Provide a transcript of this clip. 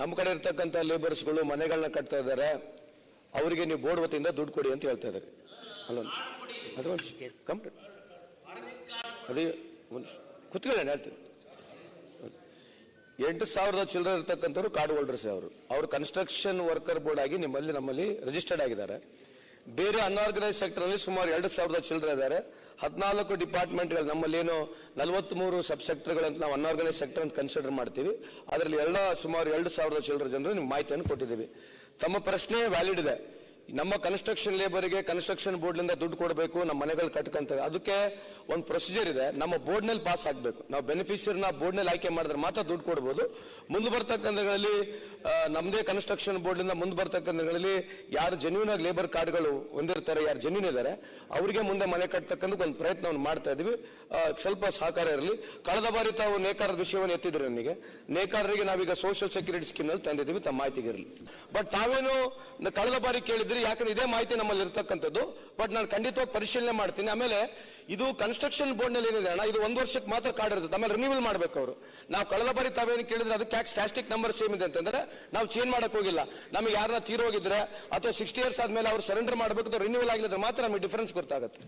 ನಮ್ಮ ಕಡೆ ಇರ್ತಕ್ಕಂಥ ಲೇಬರ್ಸ್ಗಳು ಮನೆಗಳನ್ನ ಕಟ್ತಾ ಇದ್ದಾರೆ. ಅವರಿಗೆ ನೀವು ಬೋರ್ಡ್ ವತಿಯಿಂದ ದುಡ್ಡು ಕೊಡಿ ಅಂತ ಹೇಳ್ತಾ ಇದ್ದಾರೆ. ಅಲ್ಲೊಂದು ಕಂಪ್ಲೀಟ್ ಅದೇ ಒಂದು ಕುತ್ಕೊಳ್ಳೋಣ ಹೇಳ್ತೀನಿ. ಎಂಟು ಸಾವಿರದ ಚಿಲ್ಲರೆ ಇರ್ತಕ್ಕಂಥವ್ರು ಕಾರ್ಡ್ ಹೋಲ್ಡರ್ಸ್ ಅವರು. ಅವರು ಕನ್ಸ್ಟ್ರಕ್ಷನ್ ವರ್ಕರ್ ಬೋರ್ಡ್ ಆಗಿ ನಿಮ್ಮಲ್ಲಿ ನಮ್ಮಲ್ಲಿ ರಿಜಿಸ್ಟರ್ಡ್ ಆಗಿದ್ದಾರೆ. ಬೇರೆ ಅನ್ಆರ್ಗನೈಸ್ ಸೆಕ್ಟರ್ ಅಲ್ಲಿ ಸುಮಾರು ಎರಡು ಸಾವಿರದ ಚಿಲ್ಲರೆ ಇದ್ದಾರೆ. ಹದಿನಾಲ್ಕು ಡಿಪಾರ್ಟ್ಮೆಂಟ್ಗಳು ನಮ್ಮಲ್ಲಿ ಏನು ನಲವತ್ಮೂರು ಸಬ್ ಸೆಕ್ಟರ್ಗಳು ಅಂತ ನಾವು ಅನ್ಆರ್ಗನೈಸ್ ಸೆಕ್ಟರ್ ಅಂತ ಕನ್ಸಿಡರ್ ಮಾಡ್ತೀವಿ. ಅದರಲ್ಲಿ ಎಲ್ಲ ಸುಮಾರು ಎರಡು ಸಾವಿರದ ಚಿಲ್ಲರೆ ಜನರು ನಿಮ್ಗೆ ಮಾಹಿತಿಯನ್ನು ಕೊಟ್ಟಿದ್ದೀವಿ. ತಮ್ಮ ಪ್ರಶ್ನೆ ವ್ಯಾಲಿಡ್ ಇದೆ. ನಮ್ಮ ಕನ್ಸ್ಟ್ರಕ್ಷನ್ ಲೇಬರ್ಗೆ ಕನ್ಸ್ಟ್ರಕ್ಷನ್ ಬೋರ್ಡ್ನಿಂದ ದುಡ್ಡು ಕೊಡಬೇಕು, ನಮ್ಮ ಮನೆಗಳು ಕಟ್ಕೊಂತೇವೆ ಅದಕ್ಕೆ ಒಂದು ಪ್ರೊಸೀಜರ್ ಇದೆ. ನಮ್ಮ ಬೋರ್ಡ್ನಲ್ಲಿ ಪಾಸ್ ಆಗಬೇಕು. ನಾವು ಬೆನಿಫಿಷಿಯರ್ನ ಬೋರ್ಡ್ನಲ್ಲಿ ಆಯ್ಕೆ ಮಾಡಿದ್ರೆ ಮಾತ್ರ ದುಡ್ಡು ಕೊಡ್ಬೋದು. ಮುಂದೆ ಬರ್ತಕ್ಕಂಥಗಳಲ್ಲಿ ನಮ್ಮದೇ ಕನ್ಸ್ಟ್ರಕ್ಷನ್ ಬೋರ್ಡ್ನಿಂದ ಮುಂದೆ ಬರ್ತಕ್ಕಂಥಗಳಲ್ಲಿ ಯಾರು ಜೆನ್ಯೂನ್ ಆಗಿ ಲೇಬರ್ ಕಾರ್ಡ್ಗಳು ಹೊಂದಿರ್ತಾರೆ, ಯಾರು ಜೆನ್ಯೂನ್ ಇದ್ದಾರೆ ಅವರಿಗೆ ಮುಂದೆ ಮನೆ ಕಟ್ಟತಕ್ಕಂಥ ಒಂದು ಪ್ರಯತ್ನವನ್ನು ಮಾಡ್ತಾ ಇದ್ದೀವಿ ಸ್ವಲ್ಪ ಸಹಕಾರ ಇರಲಿ. ಕಳೆದ ಬಾರಿ ತಾವು ನೇಕಾರದ ವಿಷಯವನ್ನು ಎತ್ತಿದ್ರು ನನಗೆ ನೇಕಾರರಿಗೆ ನಾವೀಗ ಸೋಷಿಯಲ್ ಸೆಕ್ಯೂರಿಟಿ ಸ್ಕೀಮ್ನಲ್ಲಿ ತಂದಿದ್ದೀವಿ. ತಮ್ಮ ಮಾಹಿತಿಗಿರಲಿ ಬಟ್ ತಾವೇನು ಕಳೆದ ಬಾರಿ ಕೇಳಿದ್ರಿ ಯಾಕಂದ್ರೆ ಇದೇ ಮಾಹಿತಿ ನಮ್ಮಲ್ಲಿ ಇರ್ತಕ್ಕಂಥದ್ದು. ಬಟ್ ನಾನು ಖಂಡಿತವಾಗಿ ಪರಿಶೀಲನೆ ಮಾಡ್ತೀನಿ. ಆಮೇಲೆ ಇದು ಕನ್ಸ್ಟ್ರಕ್ಷನ್ ಬೋರ್ಡ್ನಲ್ಲಿ ಏನಿದೆ ಅಣ್ಣ, ಇದು ಒಂದು ವರ್ಷಕ್ಕೆ ಮಾತ್ರ ಕಾರ್ಡ್ ಇರುತ್ತೆ ಆಮೇಲೆ ರಿನ್ಯೂವಲ್ ಮಾಡಬೇಕು ಅವರು. ನಾವು ಕಳೆದ ಬಾರಿ ತಾವೇನು ಕೇಳಿದ್ರೆ ಅದಕ್ಕೆ ಯಾಕೆ ಸ್ಟಾಸ್ಟಿಕ್ ನಂಬರ್ ಸೇಮ್ ಇದೆ ಅಂತಂದ್ರೆ ನಾವು ಚೇಂಜ್ ಮಾಡಕ್ ಹೋಗಿಲ್ಲ. ನಮಗೆ ಯಾರನ್ನ ತೀರೋಗಿದ್ರೆ ಅಥವಾ ಸಿಕ್ಸ್ಟಿ ಇಯರ್ಸ್ ಆದ್ಮೇಲೆ ಅವ್ರು ಸರೆಂಡರ್ ಮಾಡಬೇಕು ರಿನ್ಯೂವಲ್ ಅಂದ್ರೆ ಮಾತ್ರ ನಮಗೆ ಡಿಫರೆನ್ಸ್ ಗೊತ್ತಾಗುತ್ತೆ.